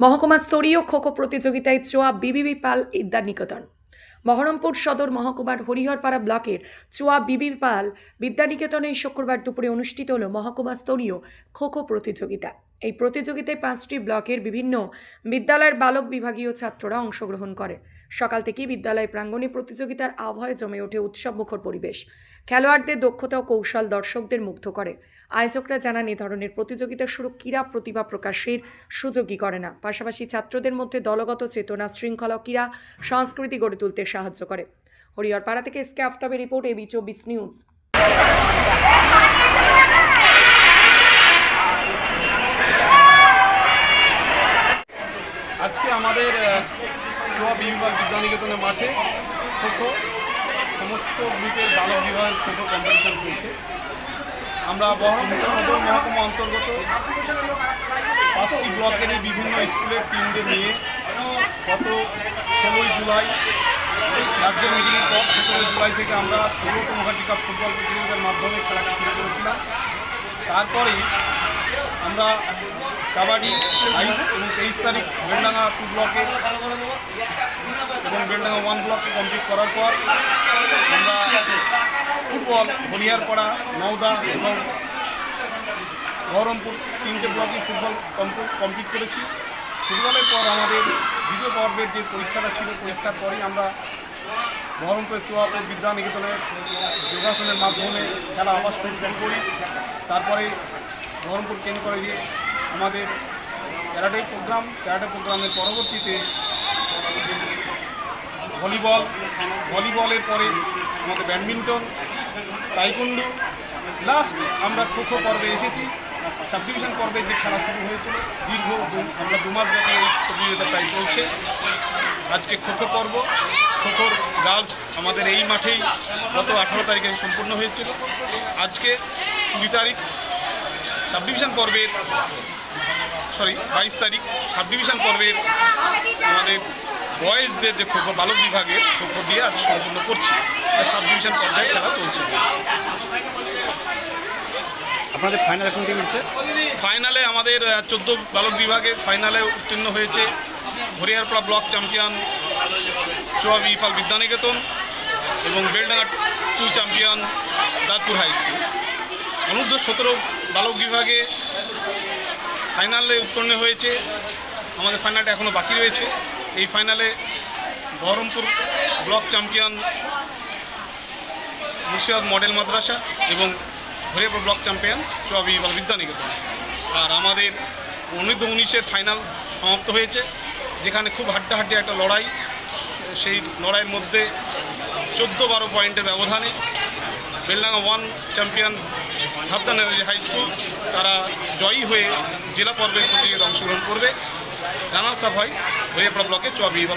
মহকুমা স্তরীয় খোখো প্রতিযোগিতায় চোয়া বিবিবি পাল ইদ্যার নিকেতন। বহরমপুর সদর মহকুমার হরিহরপাড়া ব্লকের চোয়া বিবি পাল বিদ্যানিকেতনে শুক্রবার দুপুরে অনুষ্ঠিত হল মহকুমা স্তরীয় খোখো প্রতিযোগিতা। এই প্রতিযোগিতায় পাঁচটি ব্লকের বিভিন্ন বিদ্যালয়ের বালক বিভাগীয় ছাত্ররা অংশগ্রহণ করে। সকাল থেকেই বিদ্যালয় প্রাঙ্গণে প্রতিযোগিতার আবহাওয়ায় জমে ওঠে উৎসবমুখর পরিবেশ। খেলোয়াড়দের দক্ষতা ও কৌশল দর্শকদের মুগ্ধ করে। আয়োজকরা জানান, এ ধরনের প্রতিযোগিতা শুরু ক্রীড়া প্রতিভা প্রকাশের সুযোগই করে না। পাশাপাশি ছাত্রদের মধ্যে দলগত চেতনা, শৃঙ্খলা ক্রীড়া সংস্কৃতি গড়ে তুলতে সাহায্য করে। হরিহরপাড়া থেকে এসকে আফতাবের রিপোর্ট এবি চব্বিশ নিউজ। আজকে আমাদের চোয়া বিভাগ বিদ্যানিকেতনের মাঠে খোখো সমস্ত গ্রুপের বালক বিভাগের খোখো কম্পিটিশন চলছে। আমরা বহরমপুর সদর মহকুমা অন্তর্গত পাঁচটি ব্লকেরই বিভিন্ন স্কুলের টিমদের নিয়ে গত ষোলোই জুলাই রাজ্যের মিটিংয়ের পর সতেরোই জুলাই থেকে আমরা ষোলোতম ঘাটি কাপ ফুটবল প্রতিযোগিতার মাধ্যমে খেলাটা শুরু করেছিলাম। তারপরেই আমরা কাবাডি বাইশ এবং তেইশ তারিখ বেলডাঙ্গা টু ব্লকে এবং বেলডাঙ্গা ওয়ান ব্লকে কমপ্লিট করার পর আমরা ফুটবল হরিয়ারপাড়া নওদা এবং বহরমপুর তিনটে ব্লকে ফুটবল কমপ্লিট করেছি। ফুটবলের পর আমাদের দ্বিতীয় পর্বের যে পরীক্ষাটা ছিল, পরীক্ষার পরেই আমরা বহরমপুরের চুয়াপুর বিদ্যানিকেতনের যোগাসনের মাধ্যমে খেলা আবার শুরু শুরু করি। তারপরে বহরমপুর কেন কলেজে আমাদের ক্যারাটে প্রোগ্রাম ক্যারাটে প্রোগ্রামের পরবর্তীতে ভলিবল, ভলিবলের পরে আমাদের ব্যাডমিন্টন তাইকুন্ডু লাস্ট আমরা খো খো পর্বে এসেছি। সাব ডিভিশন পর্বে যে খেলা শুরু হয়েছিল, দীর্ঘ আমরা দুমাস ব্যাপী এই প্রতিযোগিতাটাই চলছে। আজকে খোখো পর্ব। খোখোর গার্লস আমাদের এই মাঠেই গত আঠারো তারিখে সম্পূর্ণ হয়েছিল। আজকে কুড়ি তারিখ। সাব ডিভিশন পর্বের সরি বাইশ তারিখ। সাব ডিভিশন পর্বের আমাদের বয়েজদের যে খোখো বালক বিভাগে খোখো দিয়ে আজ সম্পূর্ণ করছি। সাব ডিভিশন পর্যায়ে খেলা চলছে। আপনাদের ফাইনাল এখন কি মিলছে ফাইনালে আমাদের চোদ্দ বালক বিভাগে ফাইনালে উত্তীর্ণ হয়েছে। হরিয়ারপাড়া ব্লক চ্যাম্পিয়ন চুয়াবি পাল বিদ্যানিকেতন এবং Beldanga two champion Dantpur high school অনূর্ধ্ব সতেরো বালক বিভাগে ফাইনালে উত্তীর্ণ হয়েছে। আমাদের ফাইনালটা এখনও বাকি রয়েছে। এই ফাইনালে Baharampur block champion Murshidabad model মাদ্রাসা এবং হরিয়াপুর ব্লক চ্যাম্পিয়ন চুয়াবি বা বিদ্যানিকেতন। আর আমাদের অনূর্ধ্ব উনিশের ফাইনাল সমাপ্ত হয়েছে, যেখানে খুব হাড্ডাহাড্ডি একটা লড়াই, সেই লড়াইয়ের মধ্যে চোদ্দ বারো পয়েন্টের ব্যবধানে Beldanga one champion Jhapdan high school, তারা জয়ী হয়ে জেলা পর্বের প্রতিযোগিতা অংশগ্রহণ করবে। রানার্স আপ হয় হরিয়াপুরা ব্লকে চুয়াবি এবং